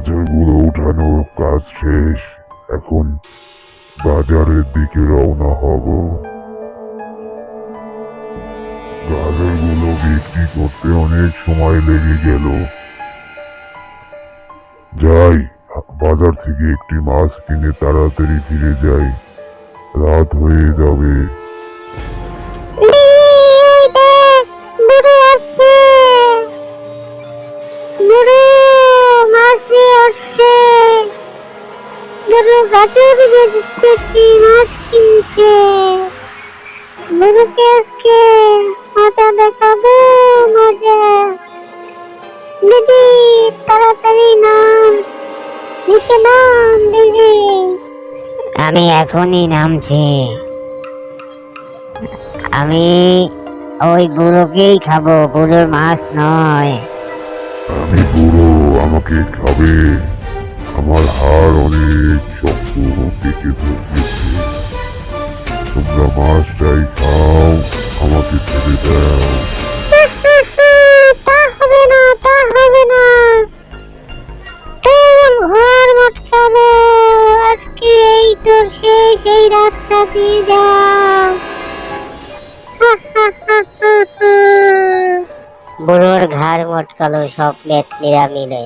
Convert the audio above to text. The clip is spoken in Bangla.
বাজারগুলো উঠানোর কাজ শেষ। এখন বাজারের দিকে রওনা হব। গাজরগুলো বিক্রি করতে অনেক সময় লেগে গেল। যাই, বাজার থেকে একটি মাছ কিনে তাড়াতাড়ি ফিরে যাই। রাত হয়ে যাবে। বুড়ো গাছের বেচতেছি মাছ কিনছে। বুড়োকে আজকে মজা দেখাবো মজা। দিদি তাড়াতাড়ি নাম। নিচে নাম দিদি। আমি এখনই নামছি। আমি ওই বুড়োকেই খাব বুড়োর মাছ নয়। আমি বুড়ো আমাকে খাবে। আমার শক্ত পেকে ধরেছে তোমরা মাছটাই খাও আমাকে ছেড়ে দাও তা হবে না তা হবে না তোর ঘর মটকাবো আজকে এই তোর শেষ এই রাতটা দিয়ে যাও বুড়োর ঘাড় মটকালো সব নেত্রীরা মিলে